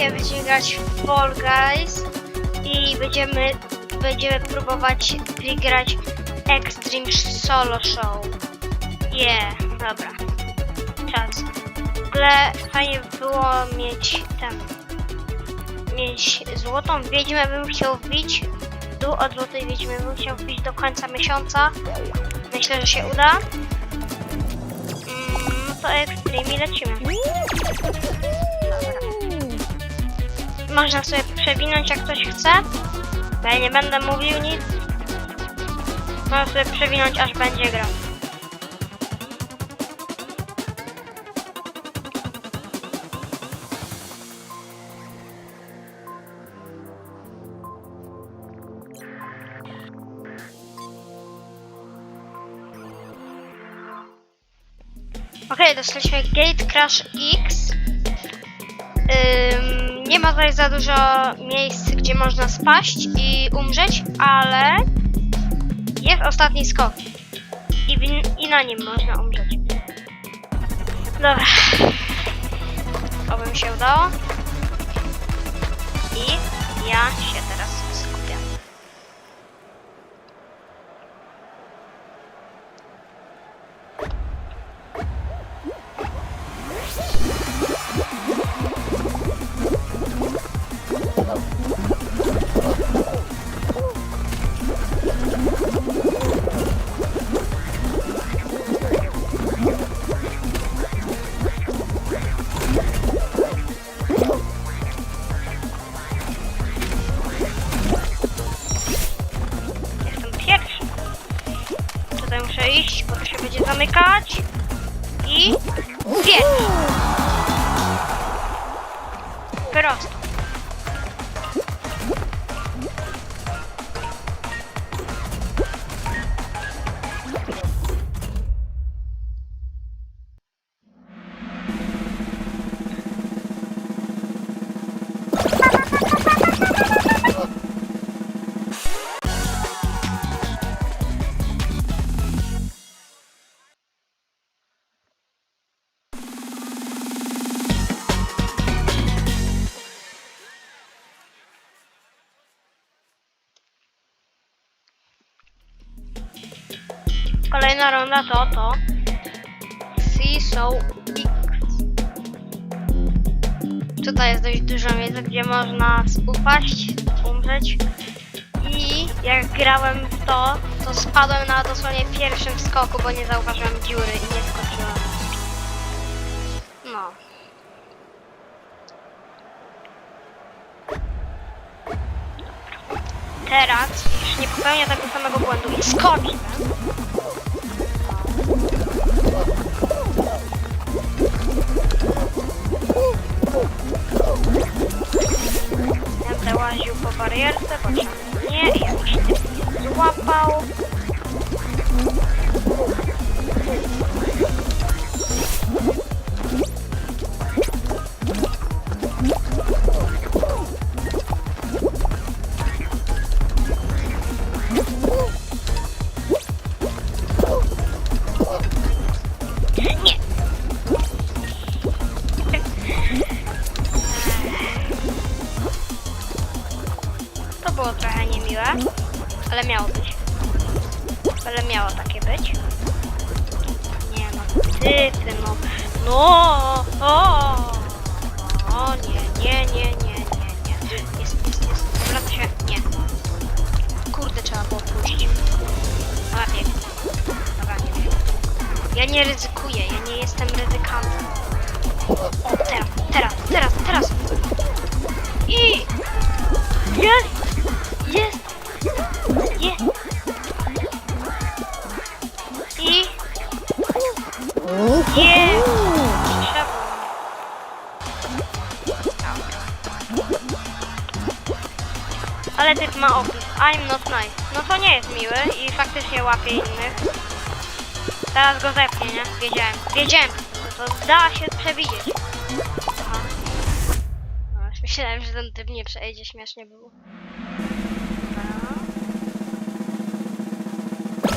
dzisiaj będziemy grać w Fall Guys i będziemy, będziemy próbować wygrać Extreme Solo Show. Yeah, dobra. Czas. W ogóle fajnie by było mieć ten, mieć złotą wiedźmę bym chciał wbić. Dół od złotej wiedźmy bym chciał wbić do końca miesiąca. Myślę, że się uda. Mm, no to Extreme i lecimy. Można sobie przewinąć jak ktoś chce. Bo ja nie będę mówił nic. Można sobie przewinąć aż będzie grał. Okej, dostaliśmy Gate Crash X. nie ma tutaj za dużo miejsc, gdzie można spaść i umrzeć, ale jest ostatni skok. I, i na nim można umrzeć. Dobra. Oby mi się udało. I ja się będzie zamykać. I pierwszy. Prosto. Kolejna ronda to to. Seesaw X. Tutaj jest dość dużo miejsca, gdzie można upaść, umrzeć. I jak grałem w to, to spadłem na dosłownie pierwszym skoku, bo nie zauważyłem dziury i nie skoczyłem. No. Teraz już nie popełnię tego samego błędu i skoczę. Nielsen. Ale miało być. Ale miało takie być. Nie no, ty, ty no. No! O! O nie, nie, nie, nie, nie, nie. Jest, jest, jest. Wraca się. Nie. Kurde, trzeba było pójść. Lepiej. Dobra, nie wiem. Ja nie ryzykuję, ja nie jestem ryzykantem. O, teraz, teraz, teraz, teraz. I... Jest! Jest! Jest! I... Jest! Trzeba. Ale typ ma opis. I'm not nice. No to nie jest miły i faktycznie łapie innych. Teraz go zepnie, nie? Wiedziałem. Wiedziałem. No to da się przewidzieć. Aha. No, myślałem, że ten typ nie przejdzie. Śmiesznie było.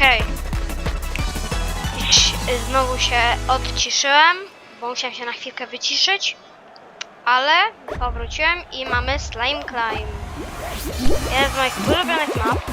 Okej. Ś- Znowu się odciszyłem, bo musiałem się na chwilkę wyciszyć. Ale powróciłem i mamy Slime Climb. Jeden z moich ulubionych map.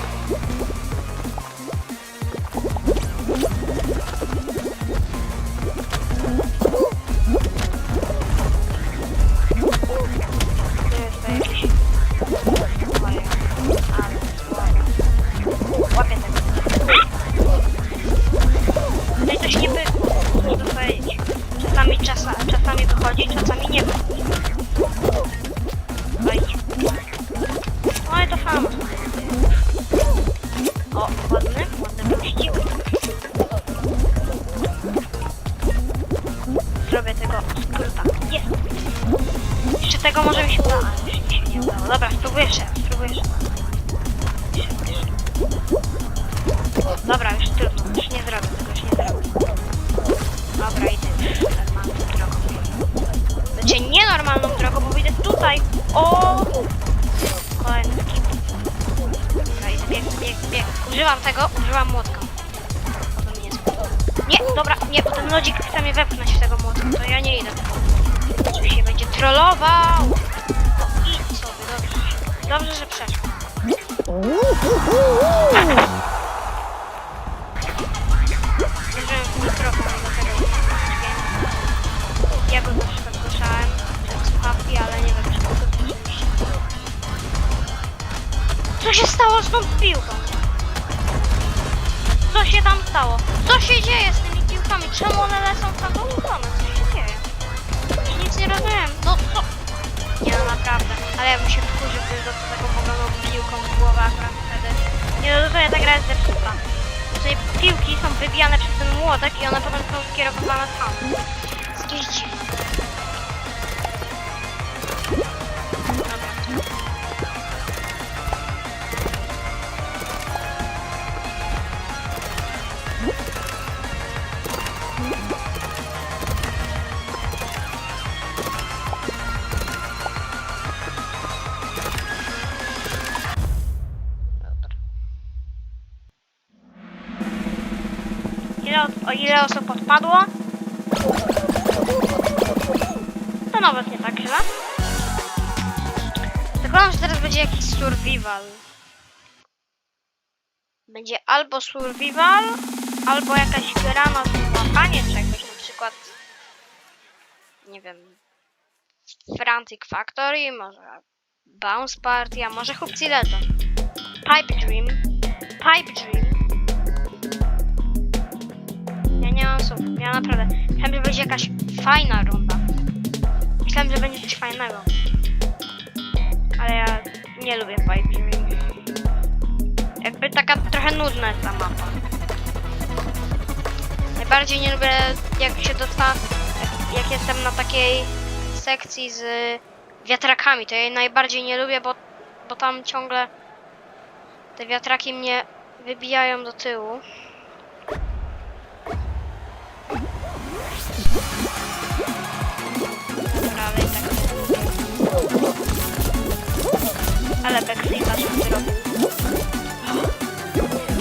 Może mi się nie. Dobra, spróbuję jeszcze spróbuję. Dobra, już trudno, już nie zrobię tego, już nie zrobię. Dobra, idę normalną drogą. Znaczy nie normalną drogą, bo idę tutaj. O! Kolejny skip. Dobra, idę bieg, bieg, bieg. Używam tego, używam młotka. Potem nie spadł. Nie, dobra, nie, bo ten lodzik chce mnie wepchnąć w tego młotka, to ja nie idę. Oczywiście będzie trollował. Dobrze. Że przeszło. W mikrofon do tego. Ja go troszkę zgłaszałem przez słuchawki, ale nie wiem czy to rzeczywiście. Co się stało z tą piłką? Co się tam stało? Co się dzieje z tymi piłkami? Czemu one lecą w tamtą wybijane przez ten młotek i one potem są skierowane tam. Jest Ile, osób odpadło? To nawet nie tak źle. Zakładam, że teraz będzie jakiś survival. Będzie albo survival, albo jakaś gra na złapanie czegoś, na przykład nie wiem Frantic Factory, może Bounce Party, a może Hupci Legend. Pipe Dream. Pipe Dream. Słów. Ja naprawdę. Myślałem, że będzie jakaś fajna runda. Myślałem, że będzie coś fajnego. Ale ja nie lubię Dream. Jakby taka trochę nudna jest ta mapa. Najbardziej nie lubię jak się dosta... Jak jestem na takiej sekcji z wiatrakami. To ja jej najbardziej nie lubię, bo, bo tam ciągle te wiatraki mnie wybijają do tyłu. Ale backflipa się zrobił.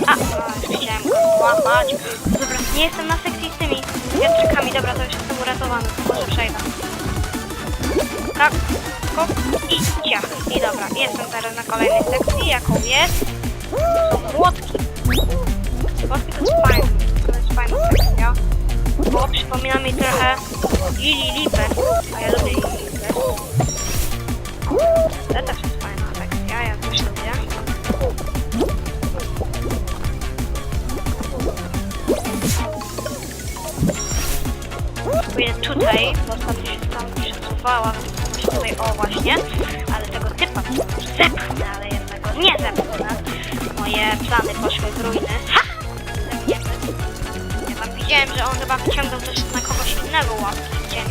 A, a, chciałem go złapać. Dobra, nie jestem na sekcji z tymi wiatrakami. Dobra, to już jestem uratowany. Może przejdę. Tak, skok i ciach. I dobra, jestem teraz na kolejnej sekcji, jaką jest. Są młotki. Młotki to jest fajne. To jest fajna sekcja. Bo przypomina mi trochę Lili Lipę. A ja lubię Lili Lipę.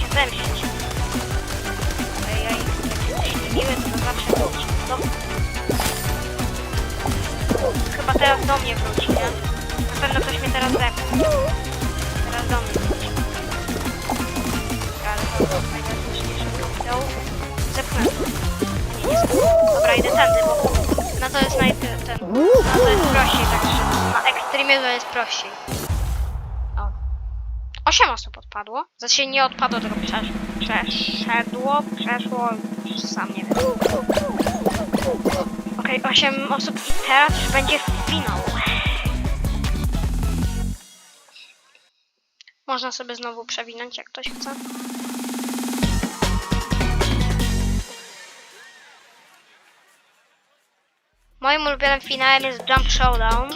Się zemścić. Ale ja ich jesteś miły, to zawsze wróci. Do... Chyba teraz do mnie wróci, nie? Na pewno ktoś mnie teraz zepchnie. Teraz do mnie wróci. Ale to fajne, że nie szybko Zepchnę. Nie, nie. Dobra, idę tędy, bo na to jest naj... ten... Na to jest prościej, także na ekstremie chyba jest prościej. O. Osiem osób odpadło. Znaczy nie odpadło, tylko przesz przeszedło, przeszło, sam nie wiem. Okej, osiem osób i teraz już będzie finał. Można sobie znowu przewinąć, jak ktoś chce. Moim ulubionym finałem jest Jump Showdown,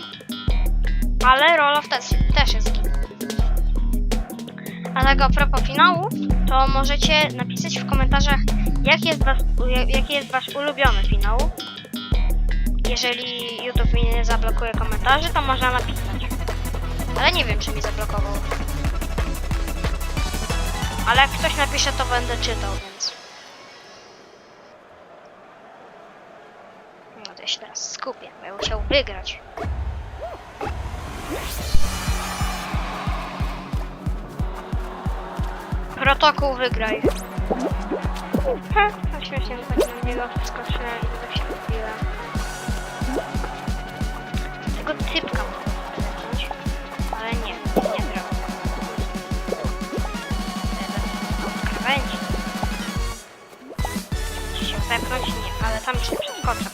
ale Roll of też, też jest git. A tak a propos finału, to możecie napisać w komentarzach, jaki jest, was, jaki jest wasz ulubiony finał. Jeżeli YouTube mi nie zablokuje komentarzy, to można napisać. Ale nie wiem, czy mi zablokował. Ale jak ktoś napisze, to będę czytał, więc... No to się teraz skupię, bo ja musiał wygrać. Protokół wygraj. Ha, tak śmiesznie tak na niego wskoczyłem i tak się odbiłem. Tego typka mogę zepnąć, ale nie, nie zrobię. Krawędzi. Czy się zepnąć? Nie, ale tam się przeskoczę.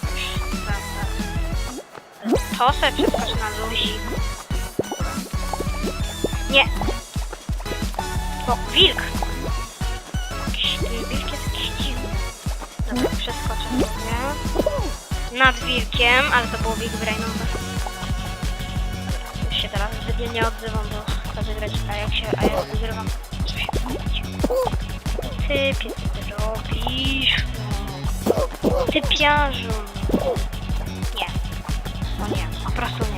Ale To sobie przeskoczę na luziku. Nie! O, wilk! Jakiś, wilk jest jakiś dziwny. Dobra, przeskoczę sobie. Nad wilkiem, ale to było wilk brainowe. Już się teraz zbytnio nie odzywam, bo chcę wygrać, a jak się, a jak wygrywam, to się zrobić. Typie, co ty robisz? No. Typiarzu. Nie. No nie, po prostu nie.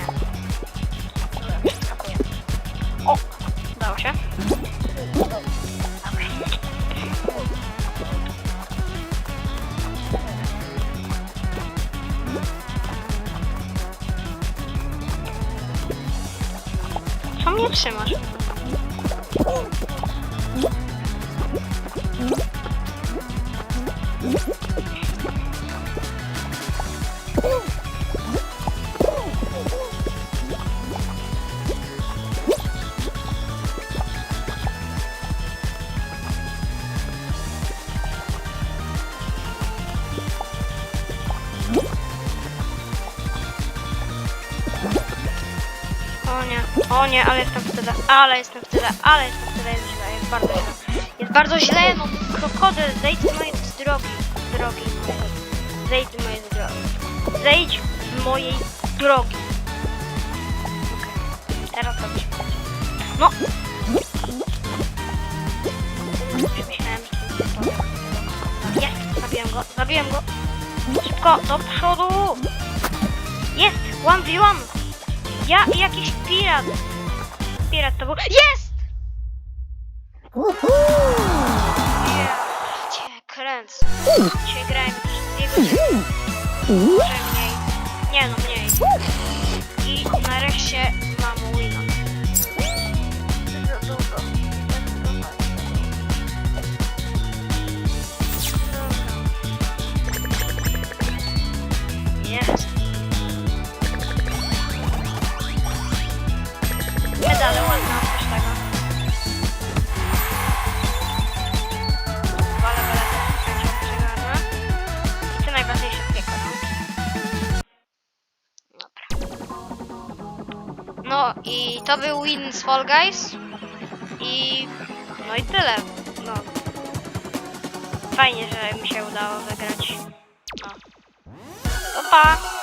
Co mnie trzymasz? Tyle, ale jestem w tyle, ale jestem w tyle, jest źle, jest bardzo źle. Jest bardzo źle, no krokodyl, zejdź z mojej drogi, drogi. Zejdź z mojej drogi. Zejdź z mojej drogi. Okej, teraz dobrze. No! Myślałem, że Jest, zabiłem go, zabiłem go. Szybko, do przodu! Jest, 1v1! Ja i jakiś pirat. Pirat to był. Jest! Ja cię kręcę. Dzisiaj grałem jakieś dwie godziny. Może mniej. Nie no, mniej. I nareszcie to był win z Fall Guys. I no i tyle. No. Fajnie, że mi się udało wygrać. No. To pa!